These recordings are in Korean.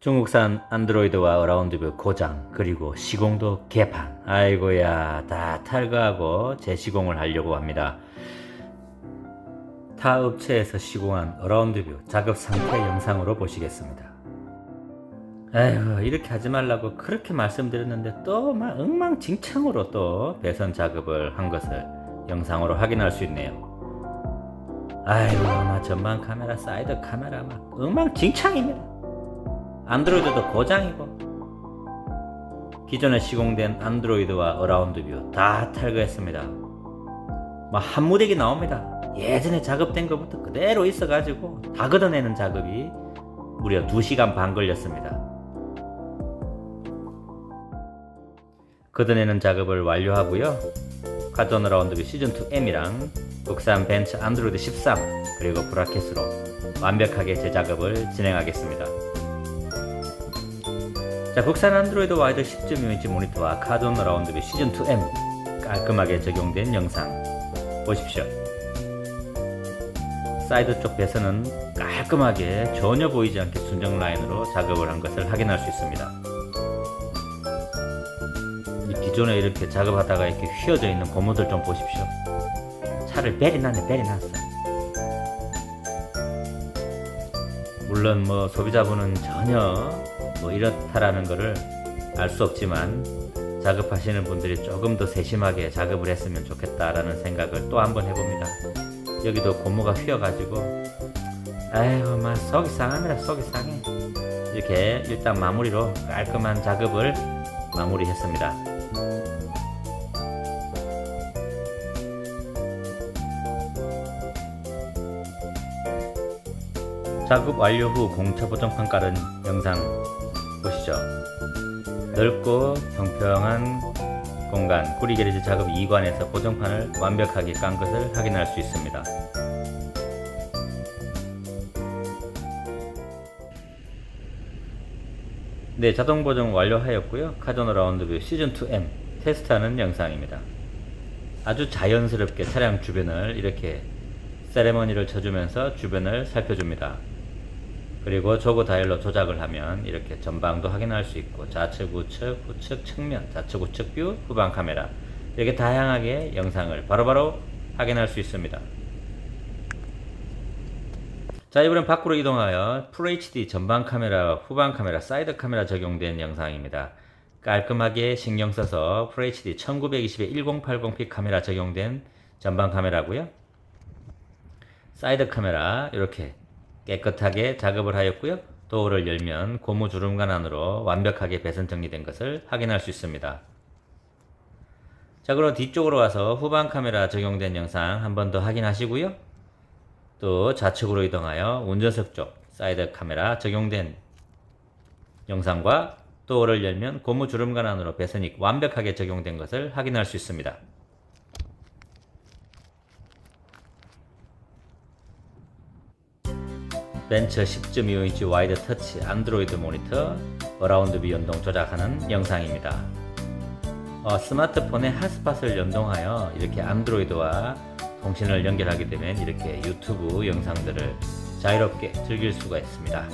중국산 안드로이드와 어라운드뷰 고장 그리고 시공도 개판. 아이고야 다 탈거하고 재시공을 하려고 합니다. 타 업체에서 시공한 어라운드뷰 작업 상태 영상으로 보시겠습니다. 에휴 이렇게 하지 말라고 그렇게 말씀드렸는데 또 막 엉망진창으로 또 배선 작업을 한 것을 영상으로 확인할 수 있네요. 아이고 막 전방 카메라 사이드 카메라 막 엉망진창입니다 안드로이드도 고장이고 기존에 시공된 안드로이드와 어라운드 뷰 다 탈거했습니다. 막 한 무대기 나옵니다. 예전에 작업된 것부터 그대로 있어가지고 다 걷어내는 작업이 무려 2시간 반 걸렸습니다. 걷어내는 작업을 완료하고요. 카돈 어라운드 뷰 시즌2 M이랑 국산 벤츠 안드로이드 13 그리고 브라켓으로 완벽하게 재작업을 진행하겠습니다. 자, 국산 안드로이드 와이드 10.2인치 모니터와 카돈 라운드 뷰 시즌 2M 깔끔하게 적용된 영상 보십시오. 사이드 쪽 배선은 깔끔하게 전혀 보이지 않게 순정 라인으로 작업을 한 것을 확인할 수 있습니다. 이 기존에 이렇게 작업하다가 이렇게 휘어져 있는 고무들 좀 보십시오. 차를 베리 났네, 베리 났어. 물론 뭐 소비자분은 전혀 뭐 이렇다라는 것을 알 수 없지만 작업하시는 분들이 조금 더 세심하게 작업을 했으면 좋겠다라는 생각을 또 한번 해봅니다. 여기도 고무가 휘어가지고 아이고 막 속이 상합니다 속이 상해 이렇게 일단 마무리로 깔끔한 작업을 마무리했습니다. 작업 완료 후 공차 보정판 깔은 영상 보시죠. 넓고 평평한 공간 구리 게리지 작업 2관에서 보정판을 완벽하게 깐 것을 확인할 수 있습니다. 네, 자동 보정 완료하였고요. 카조노 라운드뷰 시즌 2M 테스트하는 영상입니다. 아주 자연스럽게 차량 주변을 이렇게 세레머니를 쳐주면서 주변을 살펴줍니다. 그리고 조그 다일로 조작을 하면 이렇게 전방도 확인할 수 있고 좌측, 우측, 후측, 측면, 좌측, 우측 뷰, 후방 카메라 이렇게 다양하게 영상을 바로바로 확인할 수 있습니다. 자 이번엔 밖으로 이동하여 FHD 전방 카메라, 후방 카메라, 사이드 카메라 적용된 영상입니다. 깔끔하게 신경 써서 FHD 1920에 1080p 카메라 적용된 전방 카메라고요. 사이드 카메라 이렇게 깨끗하게 작업을 하였고요. 도어를 열면 고무 주름관 안으로 완벽하게 배선 정리된 것을 확인할 수 있습니다. 자 그럼 뒤쪽으로 와서 후방 카메라 적용된 영상 한 번 더 확인하시고요. 또 좌측으로 이동하여 운전석 쪽 사이드 카메라 적용된 영상과 도어를 열면 고무 주름관 안으로 배선이 완벽하게 적용된 것을 확인할 수 있습니다. 벤처 10.25인치 와이드 터치 안드로이드 모니터 어라운드 뷰 연동 조작하는 영상입니다. 어, 스마트폰에 핫스팟을 연동하여 이렇게 안드로이드와 통신을 연결하게 되면 이렇게 유튜브 영상들을 자유롭게 즐길 수가 있습니다.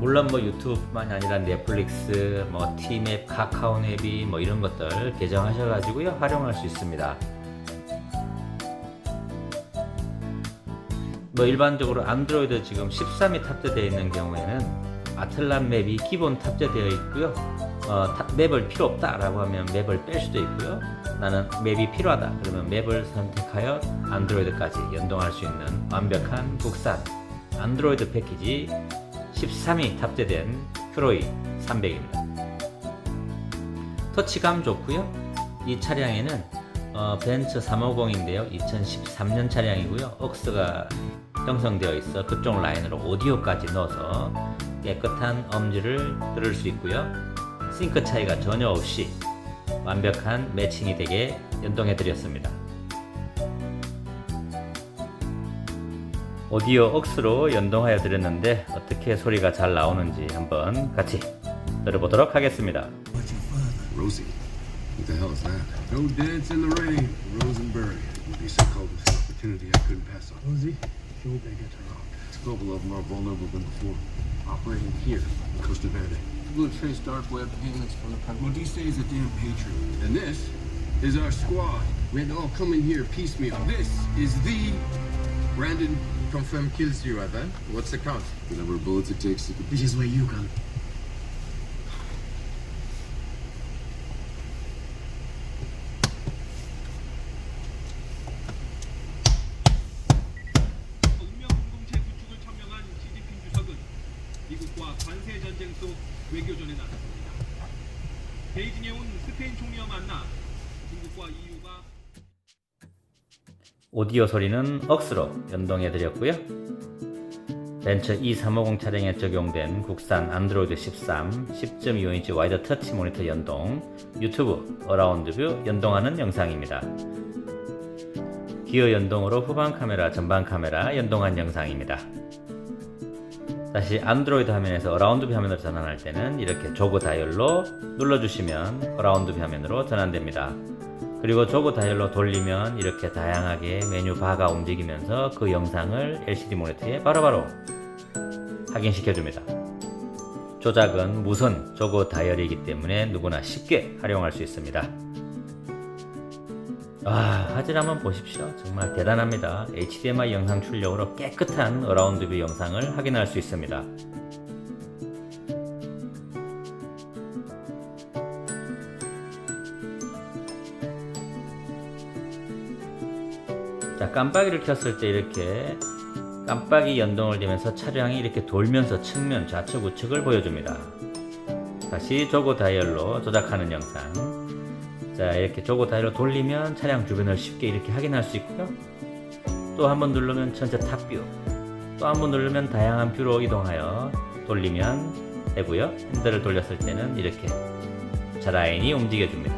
물론 뭐 유튜브뿐만이 아니라 넷플릭스, 뭐 티맵, 카카오맵이 뭐 이런 것들 개정하셔가지고요 활용할 수 있습니다. 뭐 일반적으로 안드로이드 지금 13이 탑재되어 있는 경우에는 아틀란 맵이 기본 탑재되어 있고요. 어, 타- 맵을 필요 없다라고 하면 맵을 뺄 수도 있고요. 나는 맵이 필요하다 그러면 맵을 선택하여 안드로이드까지 연동할 수 있는 완벽한 국산 안드로이드 패키지 13이 탑재된 퓨로이 300입니다. 터치감 좋고요. 이 차량에는 어, 벤츠 350인데요. 2013년 차량이고요. 억스가 형성되어 있어 그쪽 라인으로 오디오까지 넣어서 깨끗한 음질을 들을 수 있고요. 싱크 차이가 전혀 없이 완벽한 매칭이 되게 연동해 드렸습니다. 오디오 억스로 연동하여 드렸는데 어떻게 소리가 잘 나오는지 한번 같이 들어보도록 하겠습니다. Rosie. What the hell is that? Go dance in the rain, Rosenberg. Would be so cold with an opportunity I couldn't pass on. Rosie, show that guitar rock. A couple of them are vulnerable than before. operating here in Costa Verde. Blue Trace dark web payments from the Well, president. DC is a damn patriot. And this is our squad. We had to all come in here piecemeal. This is the Brandon confirm kills you, Evan. Eh, What's the count? The number of bullets it takes to This is where you come. 외교전에 나섰습니다. 베이징에 온 스페인 총리와 만나 중국과 EU가 오디오 소리는 억스로 연동해 드렸고요. 벤처 E350 차량에 적용된 국산 안드로이드 13 10.25인치 와이드 터치 모니터 연동 유튜브 어라운드 뷰 연동하는 영상입니다. 기어 연동으로 후방 카메라, 전방 카메라 연동한 영상입니다. 다시 안드로이드 화면에서 어라운드 뷰 화면으로 전환할 때는 이렇게 조그 다이얼로 눌러주시면 어라운드 뷰 화면으로 전환됩니다. 그리고 조그 다이얼로 돌리면 이렇게 다양하게 메뉴 바가 움직이면서 그 영상을 LCD 모니터에 바로바로 확인시켜 줍니다. 조작은 무선 조그 다이얼이기 때문에 누구나 쉽게 활용할 수 있습니다. 아, 화질 한번 보십시오. 정말 대단합니다. HDMI 영상 출력으로 깨끗한 어라운드 뷰 영상을 확인할 수 있습니다. 자, 깜빡이를 켰을 때 이렇게 깜빡이 연동을 되면서 차량이 이렇게 돌면서 측면 좌측 우측을 보여줍니다. 다시 조고 다이얼로 조작하는 영상. 자, 이렇게 조고 다이얼로 돌리면 차량 주변을 쉽게 이렇게 확인할 수 있고요. 또 한 번 누르면 전체 탑뷰. 또 한 번 누르면 다양한 뷰로 이동하여 돌리면 되고요. 핸들을 돌렸을 때는 이렇게 차 라인이 움직여줍니다.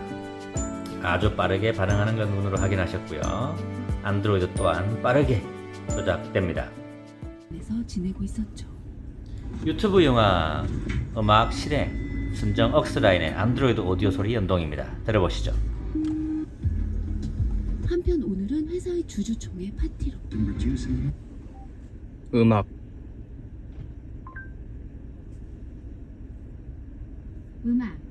아주 빠르게 반응하는 건 눈으로 확인하셨고요. 안드로이드 또한 빠르게 조작됩니다. 지내고 있었죠. 유튜브 영화 음악 실행 순정 억스 라인의 안드로이드 오디오 소리 연동입니다. 들어보시죠. 한편 오늘은 회사의 주주총회 파티로 음악. 음악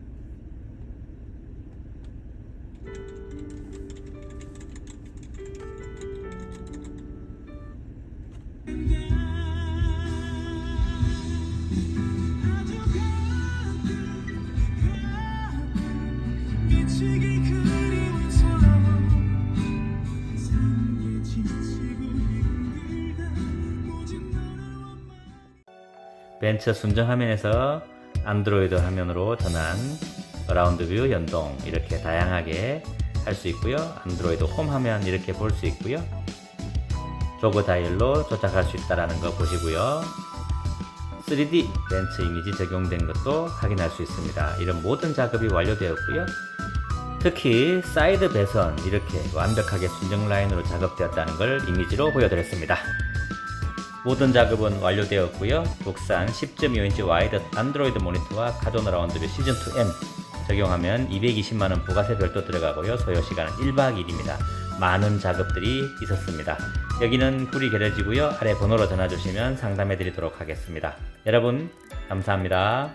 벤처 순정 화면에서 안드로이드 화면으로 전환, 어라운드 뷰 연동 이렇게 다양하게 할 수 있고요. 안드로이드 홈 화면 이렇게 볼 수 있고요. 조그 다이얼로 조작할 수 있다라는 거 보시고요. 3D 벤처 이미지 적용된 것도 확인할 수 있습니다. 이런 모든 작업이 완료되었고요. 특히 사이드 배선 이렇게 완벽하게 순정 라인으로 작업되었다는 걸 이미지로 보여드렸습니다. 모든 작업은 완료되었고요. 국산 10.25인치 와이드 안드로이드 모니터와 카존 라운드뷰 시즌2M 적용하면 220만원 부가세 별도 들어가고요. 소요 시간은 1박 2일입니다. 많은 작업들이 있었습니다. 여기는 구리 게러지고요. 아래 번호로 전화 주시면 상담해 드리도록 하겠습니다. 여러분 감사합니다.